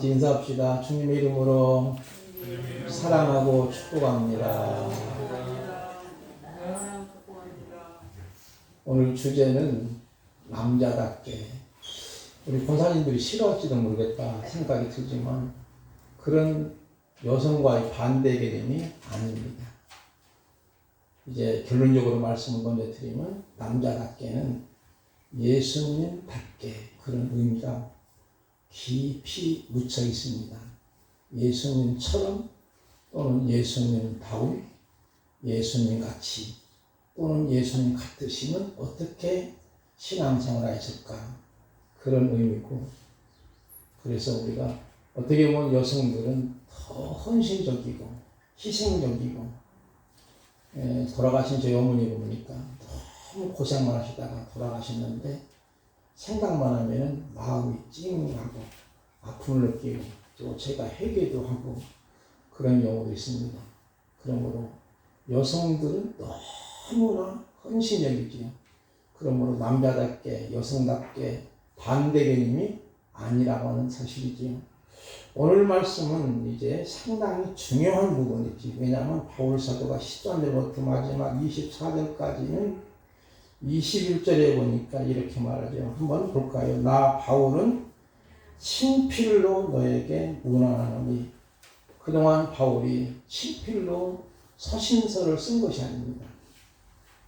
같이 인사합시다. 주님의 이름으로 사랑하고 축복합니다. 오늘 주제는 남자답게 우리 권사님들이 싫어할지도 모르겠다 생각이 들지만 그런 여성과의 반대 개념이 아닙니다. 이제 결론적으로 말씀을 먼저 드리면 남자답게는 예수님답게 그런 의미가 깊이 묻혀 있습니다. 예수님처럼 또는 예수님다운 예수님 같이 또는 예수님 같으시면 어떻게 신앙생활을 하실까 그런 의미고 그래서 우리가 어떻게 보면 여성들은 더 헌신적이고 희생적이고 에, 돌아가신 저희 어머니를 보니까 너무 고생만 하시다가 돌아가셨는데 생각만 하면 마음이 찡하고 아픔을 느끼고 또 제가 회개도 하고 그런 경우도 있습니다. 그러므로 여성들은 너무나 헌신적이지요. 그러므로 남자답게 여성답게 반대 개념이 아니라고 하는 사실이지요. 오늘 말씀은 이제 상당히 중요한 부분이지. 왜냐하면 바울 사도가 13절부터 마지막 24절까지는 21절에 보니까 이렇게 말하죠. 한번 볼까요? 나 바울은 친필로 너에게 문안하노니 그동안 바울이 친필로 서신서를 쓴 것이 아닙니다.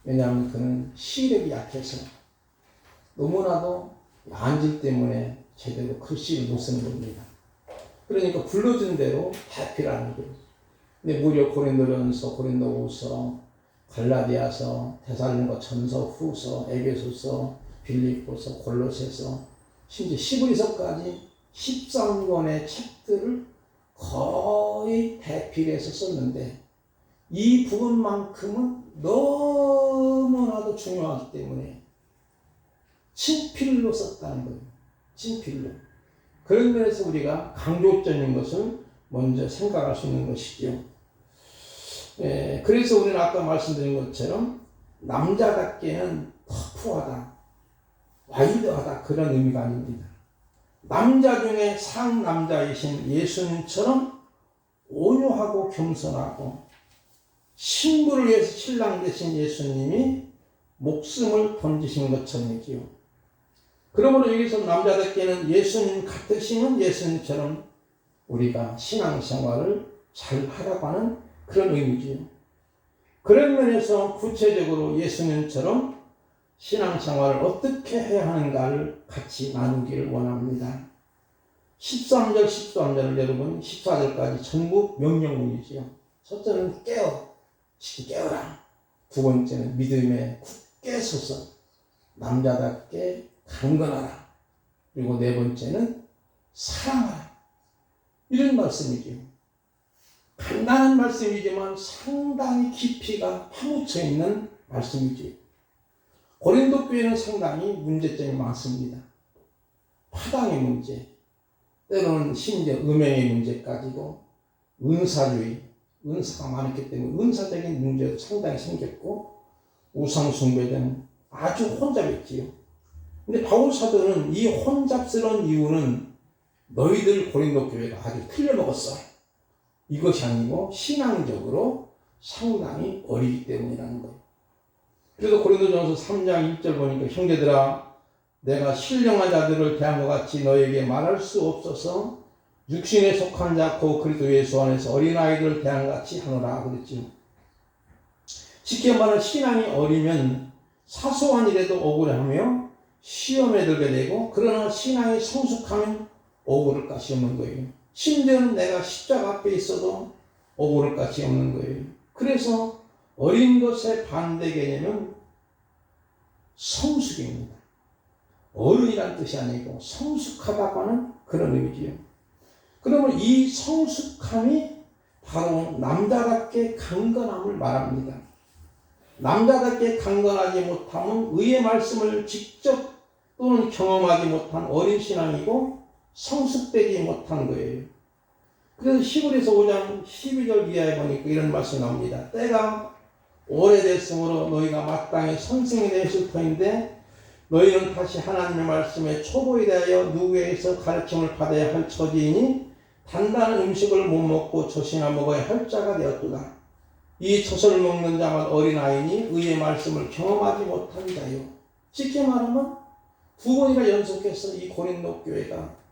왜냐하면 그는 시력이 약해서 너무나도 안질 때문에 제대로 글씨를 못 쓰는 겁니다. 그러니까 불러준 대로 대필하는 거예요. 근데 무려 고린도전서, 고린도후서, 갈라디아서, 데살로니가 전서, 후서, 에베소서, 빌립보서, 골로새서, 심지어 시브리서까지 13권의 책들을 거의 대필해서 썼는데 이 부분만큼은 너무나도 중요하기 때문에 친필로 썼다는 거예요. 친필로. 그런 면에서 우리가 강조점인 것을 먼저 생각할 수 있는 것이죠. 예, 그래서 우리는 아까 말씀드린 것처럼 남자답게는 터프하다, 와이드하다 그런 의미가 아닙니다. 남자 중에 상남자이신 예수님처럼 온유하고 겸손하고 신부를 위해서 신랑 되신 예수님이 목숨을 던지신 것처럼이지요. 그러므로 여기서 남자답게는 예수님 같으시는 예수님처럼 우리가 신앙생활을 잘 하라고 하는 그런 의미지요. 그런 면에서 구체적으로 예수님처럼 신앙생활을 어떻게 해야 하는가를 같이 나누기를 원합니다. 13절, 13절 여러분 14절까지 전부 명령문이지요. 첫째는 깨어, 깨어라. 두 번째는 믿음에 굳게 서서 남자답게 강건하라. 그리고 네 번째는 사랑하라. 이런 말씀이지요. 간단한 말씀이지만 상당히 깊이가 파묻혀 있는 말씀이지. 고린도 교회는 상당히 문제점이 많습니다. 파당의 문제, 때로는 심지어 음행의 문제까지고 은사주의, 은사가 많았기 때문에 은사적인 문제도 상당히 생겼고 우상숭배 등 아주 혼잡했지요. 근데 바울 사도는 이 혼잡스러운 이유는 너희들 고린도 교회가 아주 틀려먹었어. 이것이 아니고 신앙적으로 상당히 어리기 때문이라는 거예요. 그래서 고린도전서 3장 1절 보니까 형제들아 내가 신령한 자들을 대한 것 같이 너에게 말할 수 없어서 육신에 속한 자고 그리스도 예수 안에서 어린아이들을 대한 것 같이 하노라 그랬지요. 쉽게 말하면 신앙이 어리면 사소한 일에도 억울하며 시험에 들게 되고 그러나 신앙이 성숙하면 억울할 것이 없는 거예요. 심지어는 내가 십자가 앞에 있어도 억울할 것이 없는 거예요. 그래서 어린 것의 반대 개념은 성숙입니다. 어른이란 뜻이 아니고 성숙하다고 하는 그런 의미지요. 그러면 이 성숙함이 바로 남자답게 강건함을 말합니다. 남자답게 강건하지 못하면 의의 말씀을 직접 또는 경험하지 못한 어린 신앙이고 성숙되지 못한 거예요. 그래서 시골에서 5장 12절 이하에 보니까 이런 말씀이 나옵니다. 때가 오래됐으므로 너희가 마땅히 선생이 되실 터인데 너희는 다시 하나님의 말씀에 초보에 대하여 누구에게서 가르침을 받아야 할 처지이니 단단한 음식을 못 먹고 젖이나 먹어야 할 자가 되었도다. 이 젖을 먹는 자만 어린아이니 의의 말씀을 경험하지 못한 자요. 쉽게 말하면 두 번이나 연속해서 이 고린도 교회가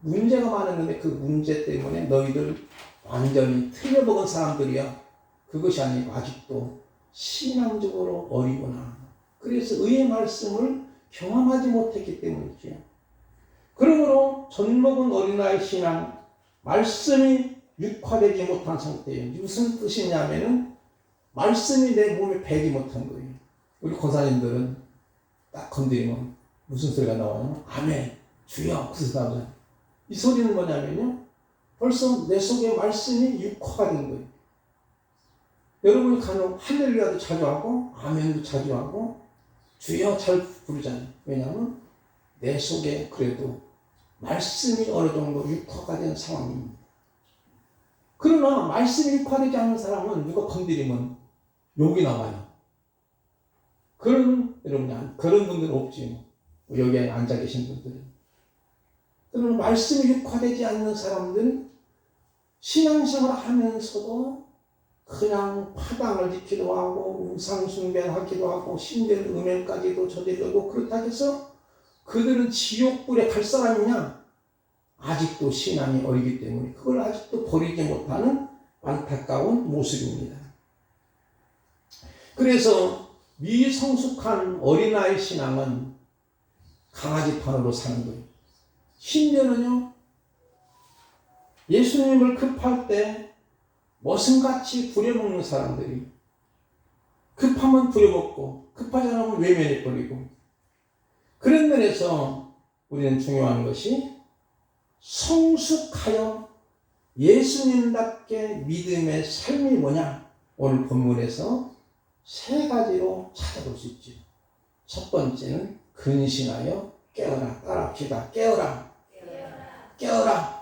문제가 많았는데 그 문제 때문에 너희들 완전히 틀려먹은 사람들이야. 그것이 아니고 아직도 신앙적으로 어리구나. 그래서 의의 말씀을 경험하지 못했기 때문이죠. 그러므로 젖먹은 어린아이 신앙, 말씀이 육화되지 못한 상태예요. 무슨 뜻이냐면은 말씀이 내 몸에 배지 못한 거예요. 우리 권사님들은 딱 건드리면 무슨 소리가 나와요? 아멘, 주여, 그 소리가 이 소리는 뭐냐면요. 벌써 내 속에 말씀이 육화가 된 거예요. 여러분이 간혹 할렐루야도 자주 하고 아멘도 자주 하고 주여 잘 부르잖아요. 왜냐하면 내 속에 그래도 말씀이 어느 정도 육화가 된 상황입니다. 그러나 말씀이 육화되지 않는 사람은 누가 건드리면 욕이 나와요. 그런 여러분 그런 분들은 없지. 뭐 여기 앉아 계신 분들은. 그러나 말씀이 육화되지 않는 사람들은 신앙생활 하면서도 그냥 파당을 짓기도 하고 우상숭배하기도 하고 심지어는 음행까지도 저지르고 그렇다 해서 그들은 지옥불에 갈 사람이냐? 아직도 신앙이 어리기 때문에 그걸 아직도 버리지 못하는 안타까운 모습입니다. 그래서 미성숙한 어린아이 신앙은 강아지 판으로 사는 거예요. 심지어는요, 예수님을 급할 때 머슴같이 부려먹는 사람들이 급하면 부려먹고 급하지 않으면 외면해버리고 그런 면에서 우리는 중요한 것이 성숙하여 예수님답게 믿음의 삶이 뭐냐? 오늘 본문에서 세 가지로 찾아볼 수 있죠. 첫 번째는 근신하여 깨어라. 따라합시다. 깨어라. 깨어라.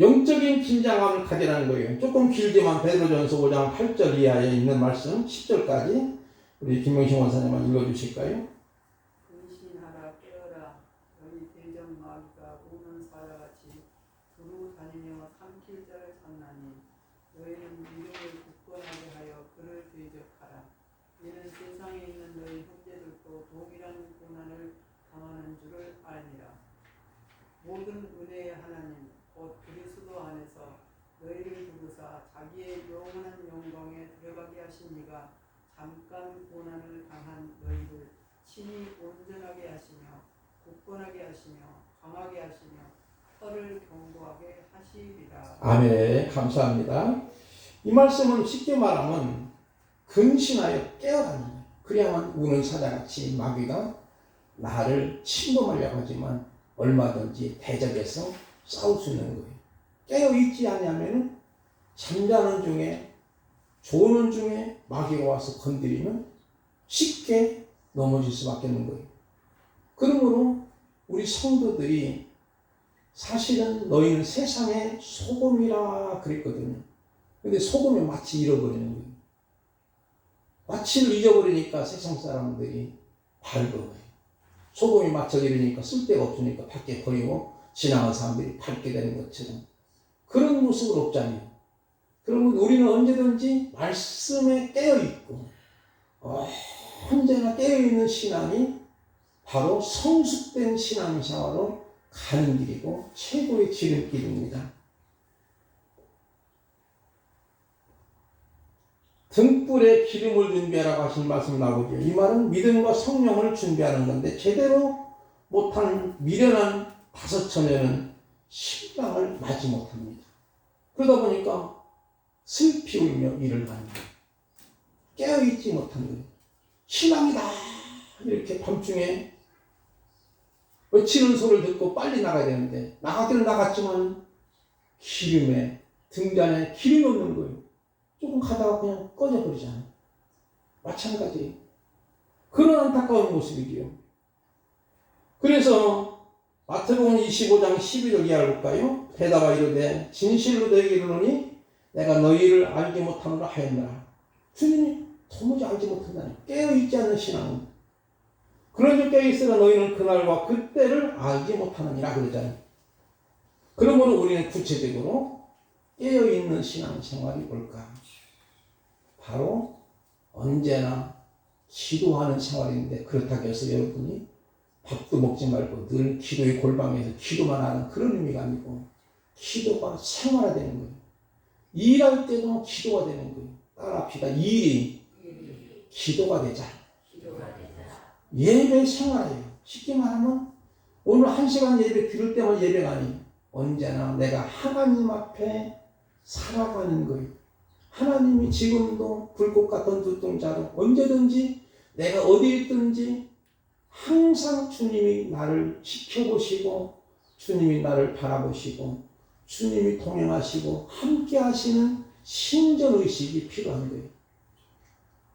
영적인 긴장감을 가지라는 거예요. 조금 길지만 베드로전서 5장 8절 이하에 있는 말씀 10절까지 우리 김명신 원사님만 읽어주실까요? 근신하라 깨어라 너희 대적 마귀가 우는 사자같이 두루 다니며 삼킬 자를 찾나니 너희는 미련을 굳건하게 하여 그를 대적하라 이는 세상에 있는 너희 형제들도 동일한 고난을 당하는 줄을 알니라 모든 은혜의 하나님 곧 그리스도 안에서 너희를 부르사 자기의 영원한 영광에 들어가게 하신 이가 잠깐 고난을 당한 너희를 친히 온전하게 하시며 굳건하게 하시며 강하게 하시며 혀를 견고하게 하시리라. 아멘. 감사합니다. 이 말씀은 쉽게 말하면 근신하여 거예요. 그래야만 우는 사자같이 마귀가 나를 침범하려고 하지만 얼마든지 대적해서 싸울 수 있는 거예요. 깨어 있지 않냐면 잠자는 중에 조는 중에 마귀가 와서 건드리면 쉽게 넘어질 수밖에 없는 거예요. 그러므로 우리 성도들이 사실은 너희는 세상의 소금이라 그랬거든요. 근데 소금이 마치 잃어버리는 거예요. 마치를 잊어버리니까 세상 사람들이 밝어요. 소금이 마쳐 잃으니까 쓸데가 없으니까 밖에 버리고 지나간 사람들이 밝게 되는 것처럼 그런 모습은 없잖아요. 그러면 우리는 언제든지 말씀에 깨어 있고 어, 언제나 깨어 있는 신앙이 바로 성숙된 신앙생활로 가는 길이고 최고의 지름길입니다. 등불에 기름을 준비하라고 하신 말씀 나오죠. 이 말은 믿음과 성령을 준비하는 건데 제대로 못한 미련한 다섯 처녀는 신랑을 맞지 못합니다. 그러다 보니까 슬피 울며 일을 거예요. 깨어있지 못한 거예요. 신랑이다! 이렇게 밤중에 외치는 소리를 듣고 빨리 나가야 되는데 나가기는 나갔지만 기름에 등잔에 기름이 없는 거예요. 조금 가다가 그냥 꺼져버리잖아요. 마찬가지. 그런 안타까운 모습이지요. 그래서 마태복음 25장 12절 이하를 볼까요? 대답하 이르되 진실로 너에게 이르노니 내가 너희를 알지 못하노라 하였노라. 주님이 도무지 알지 못한다니 깨어있지 않는 신앙은 그런 줄 깨어있으라 너희는 그날과 그때를 알지 못하느니라 그러잖아요. 그러므로 우리는 구체적으로 깨어있는 신앙생활이 뭘까? 바로 언제나 기도하는 생활인데 그렇다고 해서 여러분이 밥도 먹지 말고 늘 기도의 골방에서 기도만 하는 그런 의미가 아니고 기도가 생활화되는 거예요. 일할 때도 기도가 되는 거예요. 따라 합시다. 일이 기도가 되자. 예배 생활이에요. 쉽게 말하면 오늘 한 시간 예배 들을 때만 예배가 아니에요. 언제나 내가 하나님 앞에 살아가는 거예요. 하나님이 지금도 불꽃 같은 눈동자로 언제든지 내가 어디 있든지 항상 주님이 나를 지켜보시고 주님이 나를 바라보시고 주님이 동행하시고 함께 하시는 신전의식이 필요한 거예요.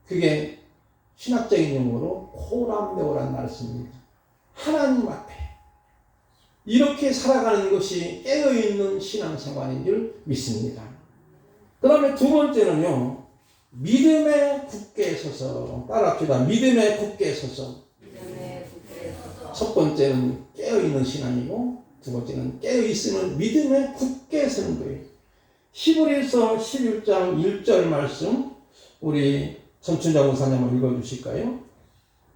그게 신학적인 용어로 코람데오라는 말씀입니다. 하나님 앞에 이렇게 살아가는 것이 깨어있는 신앙생활인 줄 믿습니다. 그 다음에 두 번째는요, 믿음에 굳게 서서, 따라 합시다. 믿음에 굳게 서서. 첫 번째는 깨어있는 신앙이고, 두 번째는 깨어있으면 믿음에 굳게 서는 거예요. 히브리서 11장 1절 말씀, 우리 전춘자 목사님 한번 읽어주실까요?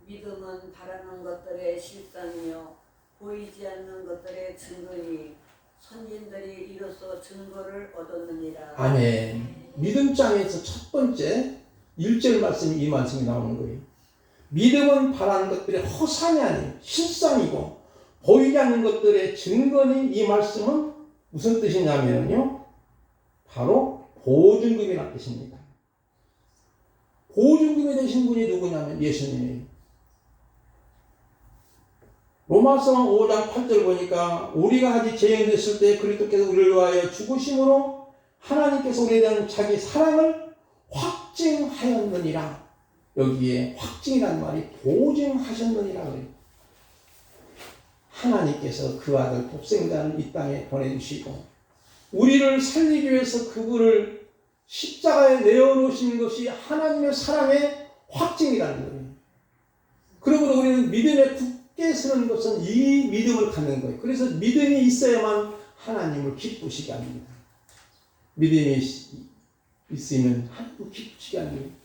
믿음은 바라는 것들의 실상이요 보이지 않는 것들의 증거니 선진들이 이로써 증거를 얻었느니라. 아멘. 믿음장에서 첫 번째 1절 말씀이 이 말씀이 나오는 거예요. 믿음은 바라는 것들의 허상이 아닌 실상이고 보이지 않는 것들의 증거니 이 말씀은 무슨 뜻이냐면요. 바로 보증금이라는 뜻입니다. 보증금이 되신 분이 누구냐면 예수님이에요. 로마서 5장 8절 보니까 우리가 아직 죄인됐을 때 그리스도께서 우리를 위하여 죽으심으로 하나님께서 우리에 대한 자기 사랑을 확증하였느니라. 여기에 확증이라는 말이 보증하셨느니라 그래요. 하나님께서 그 아들 독생자를 이 땅에 보내주시고 우리를 살리기 위해서 그분을 십자가에 내어놓으신 것이 하나님의 사랑의 확증이라는 거예요. 그러므로 우리는 믿음에 굳게 서는 것은 이 믿음을 갖는 거예요. 그래서 믿음이 있어야만 하나님을 기쁘시게 합니다. 믿음이 있- 있으면 하나님 기쁘시게 거예요.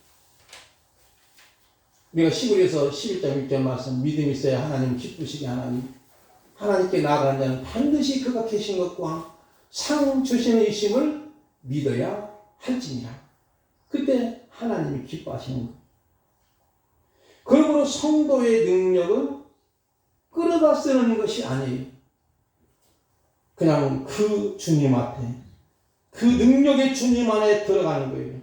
우리가 시골에서 11장 6절 말씀 믿음이 있어야 하나님 기쁘시게 하나님 하나님께 나아가는 자는 반드시 그가 계신 것과 상 주시는 이심을 믿어야 할지니라. 그때 하나님이 기뻐하시는 거예요. 그러므로 성도의 능력은 끌어다 쓰는 것이 아니에요. 그냥 그 주님 앞에, 그 능력의 주님 안에 들어가는 거예요.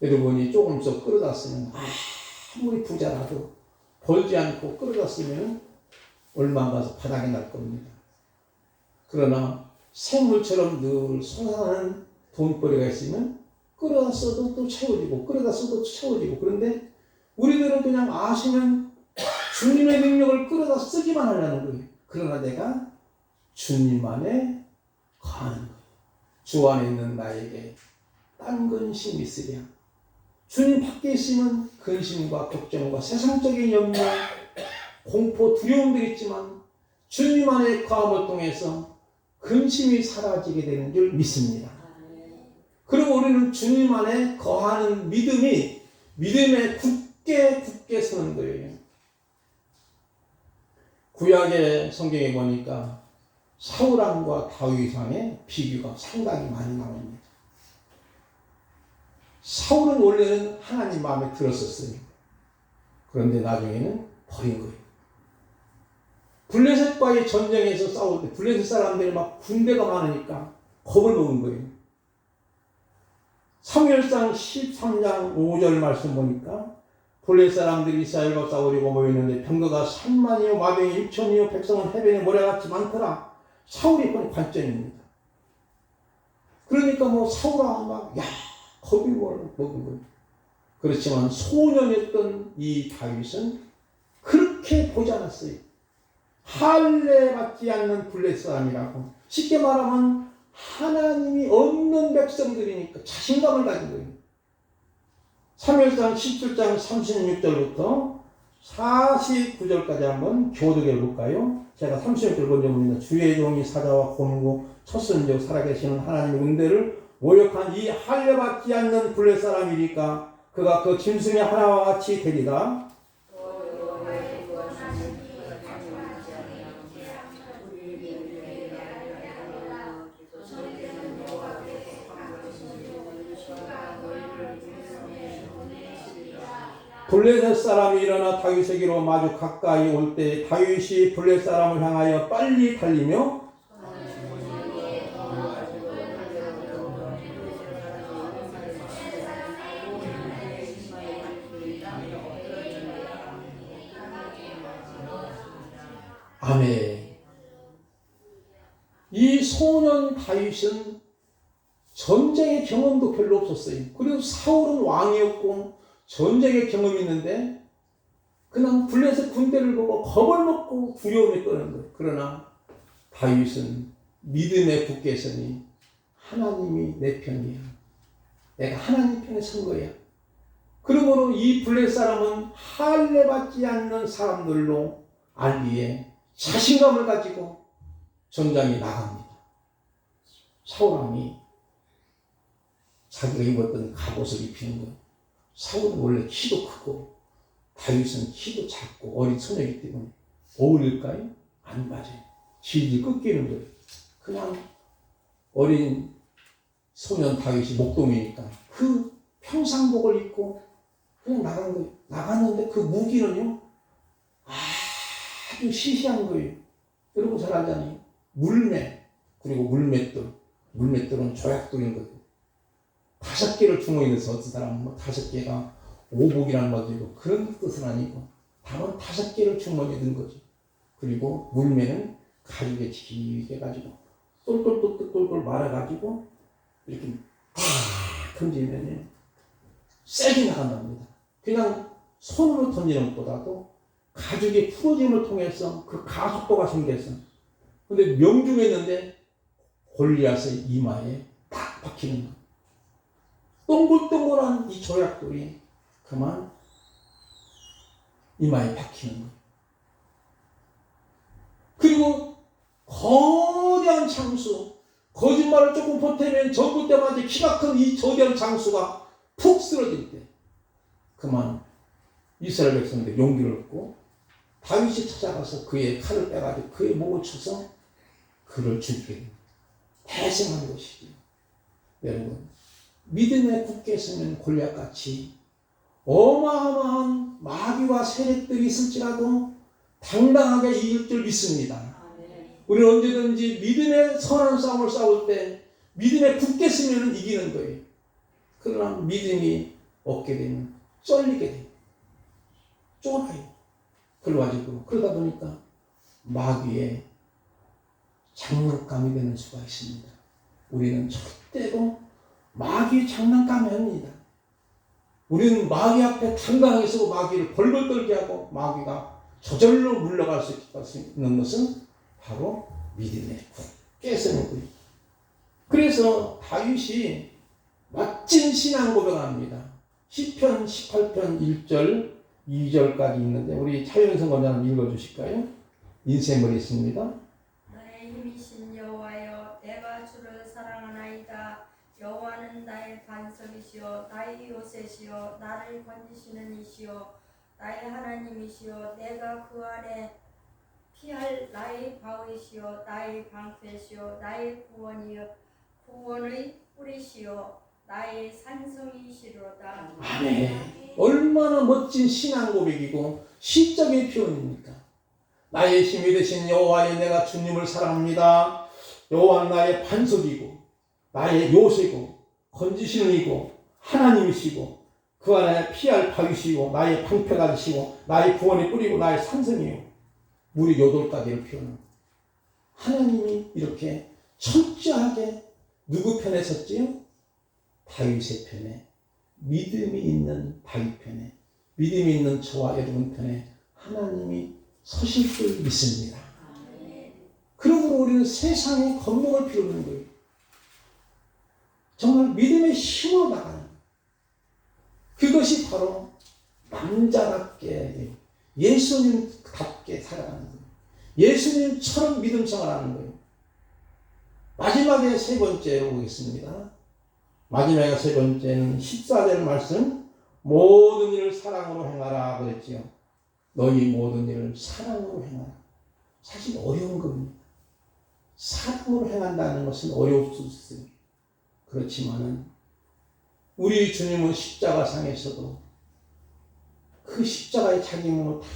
여러분이 조금씩 끌어다 쓰면, 아무리 부자라도 벌지 않고 끌어다 쓰면 얼마 가서 바닥에 날 겁니다. 그러나 생물처럼 늘 솟아나는 돈벌이가 있으면 끌어다 써도 또 채워지고 끌어다 써도 채워지고 그런데 우리들은 그냥 아시면 주님의 능력을 끌어다 쓰기만 하려는 거예요. 그러나 내가 주님 안에 거하는 거예요. 주 안에 있는 나에게 딴 근심 있으랴. 주님 밖에 있으면 근심과 걱정과 세상적인 염려, 공포, 두려움들이 있지만 주님 안에 거함을 통해서 근심이 사라지게 되는 줄 믿습니다. 그리고 우리는 주님 안에 거하는 믿음이 믿음에 굳게 굳게 서는 거예요. 구약의 성경에 보니까 사울왕과 다윗왕의 비교가 상당히 많이 나옵니다. 사울은 원래는 하나님 마음에 들었었어요. 그런데 나중에는 버린 거예요. 블레셋과의 전쟁에서 싸울 때 블레셋 사람들이 막 군대가 많으니까 겁을 먹은 거예요. 사무엘상 13장 5절 말씀 보니까 블레셋 사람들이 이스라엘과 싸우려고 모였는데 병거가 3만이요 마병이 6천이요 백성은 해변에 모래같이 많더라. 사울이 본 관점입니다. 그러니까 뭐 사울아 막야 겁이 먹은 거예요. 그렇지만 소년이었던 이 다윗은 그렇게 보지 않았어요. 할례 받지 않는 블레 사람이라고 쉽게 말하면 하나님이 없는 백성들이니까 자신감을 가진 거예요. 3일장 17장 36절부터 49절까지 한번 교독해 볼까요? 제가 30절 먼저 봅니다. 주의 종이 사자와 곰고 첫선적 살아계시는 하나님의 은혜를 모욕한 이 할례받지 않는 블레 사람이니까 그가 그 짐승의 하나와 같이 되리라. 블레셋 사람이 일어나 다윗에게로 마주 가까이 올 때 다윗이 블레 사람을 향하여 빨리 달리며 아멘. 이 소년 다윗은 전쟁의 경험도 별로 없었어요. 그리고 사울은 왕이었고 전쟁의 경험이 있는데 그냥 블레셋 군대를 보고 겁을 먹고 두려움에 떠는 거예요. 그러나 다윗은 믿음의 굳게 서니 하나님이 내 편이야. 내가 하나님 편에 선 거야. 그러므로 이 블레 사람은 할례 받지 않는 사람들로 알기에 자신감을 가지고 전장에 나갑니다. 사울왕이 자기가 입었던 갑옷을 입히는 거예요. 사울은 원래 키도 크고 다윗은 키도 작고 어린 소녀이기 때문에 어울릴까요? 안 맞아요. 질질 꺾이는 거예요. 그냥 어린 소년 다윗이 목동이니까 그 평상복을 입고 그냥 나간 거예요. 나갔는데 그 무기는요 아주 시시한 거예요. 여러분 잘 알잖아요. 물매 그리고 물맷돌 물맷돌은 조약돌인 거예요. 다섯 개를 주머니에 넣어서 어떤 사람은 뭐 다섯 개가 오복이라는 말이고 그런 뜻은 아니고 다만 다섯 개를 주머니에 넣은 거죠. 그리고 물매는 가죽에 길게 가지고 똘똘똘똘똘 말아가지고 이렇게 팍 던지면 세게 나간답니다. 그냥 손으로 던지는 것보다도 가죽의 풀어짐을 통해서 그 가속도가 생겨서 근데 명중했는데 골리앗의 이마에 딱 박히는 거. 동글동글한 이 조약돌이 그만 이마에 박히는 거예요. 그리고 거대한 장수, 거짓말을 조금 보태면 전부 때마다 키가 큰 이 저대한 장수가 푹 쓰러질 때 그만 이스라엘 백성들 용기를 얻고 다윗이 찾아가서 그의 칼을 빼가지고 그의 목을 쳐서 그를 됩니다. 대승한 것이죠. 여러분 믿음에 굳게 서면 골리앗같이 어마어마한 마귀와 세력들이 있을지라도 당당하게 이길 줄 믿습니다. 우리는 언제든지 믿음의 선한 싸움을 싸울 때 믿음에 굳게 서면 이기는 거예요. 그러나 믿음이 없게 되면 쩔리게 돼요. 쫄아요. 그래가지고 그러다 보니까 마귀의 장난감이 되는 수가 있습니다. 우리는 절대로 마귀의 장난감이 아닙니다. 우리는 마귀 앞에 당당하게 서고 마귀를 벌벌 떨게 하고 마귀가 저절로 물러갈 수 있는 것은 바로 믿음의 굳게 서는 거예요. 그래서 다윗이 멋진 신앙 고백합니다. 시편 18편 1절 2절까지 있는데 우리 차윤성 권장님 읽어주실까요? 인쇄물이 있습니다. 나의 힘이신 여호와여 내가 주를 사랑하나이다 여호와는 나의 반석이시요 나의 요새시요 나를 건지시는 이시요 나의 하나님이시요 내가 그 안에 피할 나의 바위시요 나의 방패시요 나의 구원이요 구원의 뿌리시요 나의 산성이시로다 아멘. 얼마나 멋진 신앙 고백이고 시적인 표현입니까? 나의 힘이 되신 여호와의 내가 주님을 사랑합니다. 여호와는 나의 반석이고 나의 요새고 건지시는 이고 하나님이시고 그 안에 피할 바위시고 나의 방패가 되시고 나의 구원의 뿌리고 나의 산성이요. 여덟 가지를 표현합니다. 하나님이 이렇게 철저하게 누구 편에 섰지요? 다윗의 편에 믿음이 있는 다윗 편에 믿음이 있는 저와 여러분 편에 하나님이 서실 줄 믿습니다. 그러므로 우리는 세상에 겁먹을 필요 없는 거예요. 정말 믿음의 힘으로 나가는. 그것이 바로 남자답게 예수님답게 살아가는 거예요. 예수님처럼 믿음 생활하는 거예요. 마지막에 세 번째로 보겠습니다. 마지막에 세 번째는 14절 말씀 모든 일을 사랑으로 행하라 그랬지요. 너희 모든 일을 사랑으로 행하라. 사실 어려운 겁니다. 사랑으로 행한다는 것은 어려울 수 있어요. 그렇지만은 우리 주님은 십자가상에서도 그 십자가의 자기 몸을 다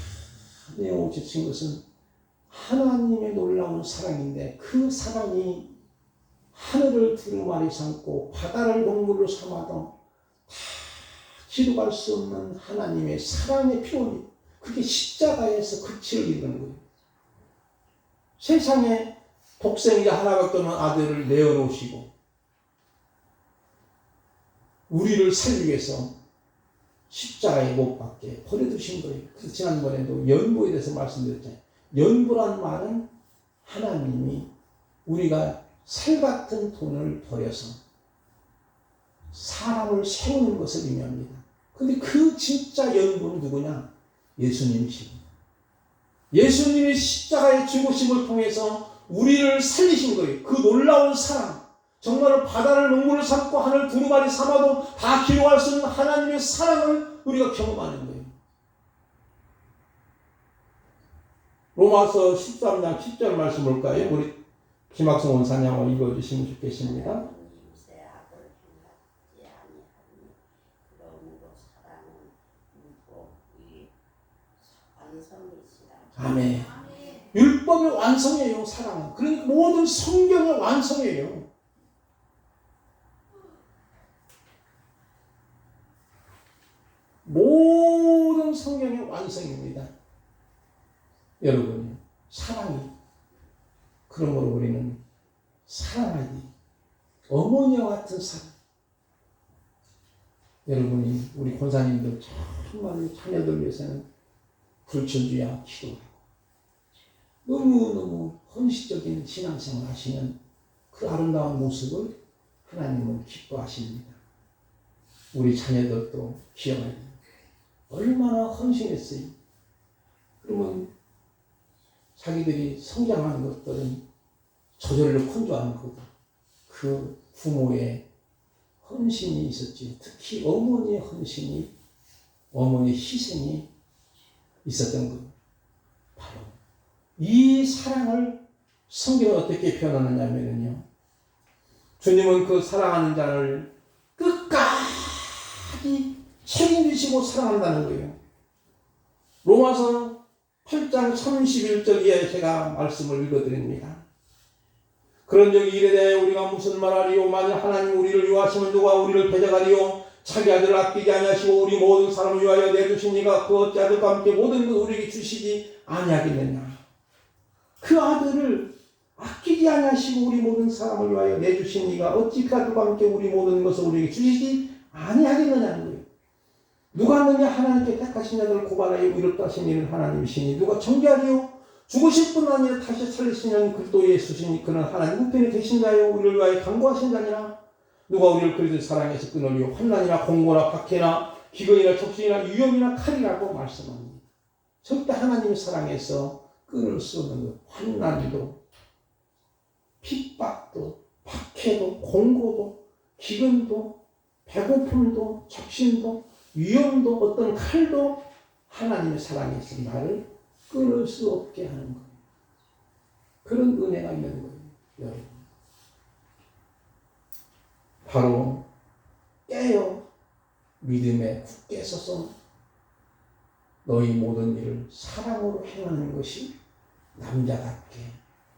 내어 주신 것은 하나님의 놀라운 사랑인데 그 사랑이 하늘을 두루마리 삼고 바다를 동물로 삼아도 다 기록할 수 없는 하나님의 사랑의 표현이 그게 십자가에서 끝을 이루는 거예요. 세상에 독생자 하나밖에 없는 아들을 내어놓으시고 우리를 살리기 위해서 십자가에 못 박게 버려두신 거예요. 그래서 지난번에도 연보에 대해서 말씀드렸잖아요. 연보란 말은 하나님이 우리가 살 같은 돈을 버려서 사람을 세우는 것을 의미합니다. 근데 그 진짜 연보는 누구냐? 예수님이십니다. 예수님이 십자가의 죽으심을 통해서 우리를 살리신 거예요. 그 놀라운 사랑. 정말 바다를 농물을 삼고 하늘 두루마리 삼아도 다 기록할 수 있는 하나님의 사랑을 우리가 경험하는 거예요. 로마서 13장 10절 말씀 볼까요? 우리 김학성 원사님 한번 읽어주시면 좋겠습니다. 아멘. 율법의 완성이에요, 사랑은. 그러니까 모든 성경의 완성이에요. 모든 성경의 완성입니다. 여러분, 사랑이. 그러므로 우리는 사랑하기. 어머니와 같은 사랑. 여러분이, 우리 권사님들 정말 자녀들 위해서는 불천주야 기도하고 너무너무 헌신적인 신앙생활 하시는 그 아름다운 모습을 하나님은 기뻐하십니다. 우리 자녀들도 됩니다. 얼마나 헌신했어요. 그러면 자기들이 성장하는 것들은 저절로 건조하는 거다. 그 부모의 헌신이 있었지. 특히 어머니의 헌신이, 어머니의 희생이 있었던 것. 바로 이 사랑을 성경은 어떻게 표현하느냐면요. 주님은 그 사랑하는 자를 끝까지 책임지시고 사랑한다는 거예요. 로마서 8장 31절 이하에 제가 말씀을 읽어드립니다. 그런 적이 이르되 우리가 무슨 말하리요? 만일 하나님 우리를 유하시면 누가 우리를 배제하리요? 자기 아들을 아끼지 아니하시고 우리 모든 사람을 위하여 내주시니가 그 어찌 아들과 함께 모든 것 우리에게 주시지 아니하겠느냐? 그 아들을 아끼지 아니하시고 우리 모든 사람을 위하여 내주시니가 어찌 그 아들과 함께 우리 모든 것을 우리에게 주시지 아니하겠느냐는 거예요. 누가 하느냐 하나님께 택하신 자들을 고발하여 위롭다 하신 이는 하나님이시니 누가 정죄하리요 죽으실 뿐 아니라 다시 살리시는 그리스도 예수시니 그는 하나님 우편에 계신 자요. 우리를 위하여 강구하신 자니라. 누가 우리를 그리스도 사랑해서 끊으리요 환난이나 공고나 박해나 기근이나 적신이나 위험이나 칼이라고 말씀합니다. 절대 하나님의 사랑에서 끊을 수 없는 것. 환난도 핍박도 박해도 공고도 기근도 배고픔도 적신도 위험도 어떤 칼도 하나님의 사랑에서 나를 끊을 수 없게 하는 거예요. 그런 은혜가 있는 거예요, 여러분. 바로 깨어 믿음에 굳게 서서 너희 모든 일을 사랑으로 행하는 것이 남자답게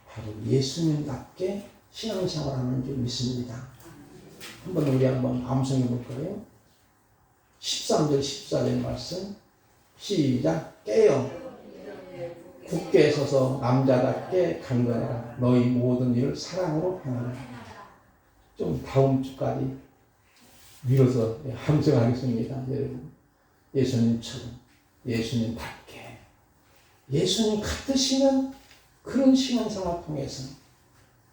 바로 예수님답게 신앙생활하는 줄 믿습니다. 한번 우리 한번 암송해 볼까요? 13절 14절 말씀 시작 깨어 굳게 서서 남자답게 강건해라 너희 모든 일을 사랑으로 행하라 좀 다음 주까지 밀어서 함성하겠습니다 여러분 예수님처럼 예수님답게 예수님 같으시는 그런 신앙생활 통해서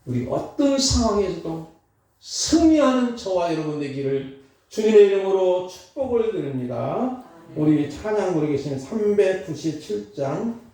우리 어떤 상황에서도 승리하는 저와 여러분 되기를 주님의 이름으로 축복을 드립니다. 우리 찬양 부르겠습니다. 397장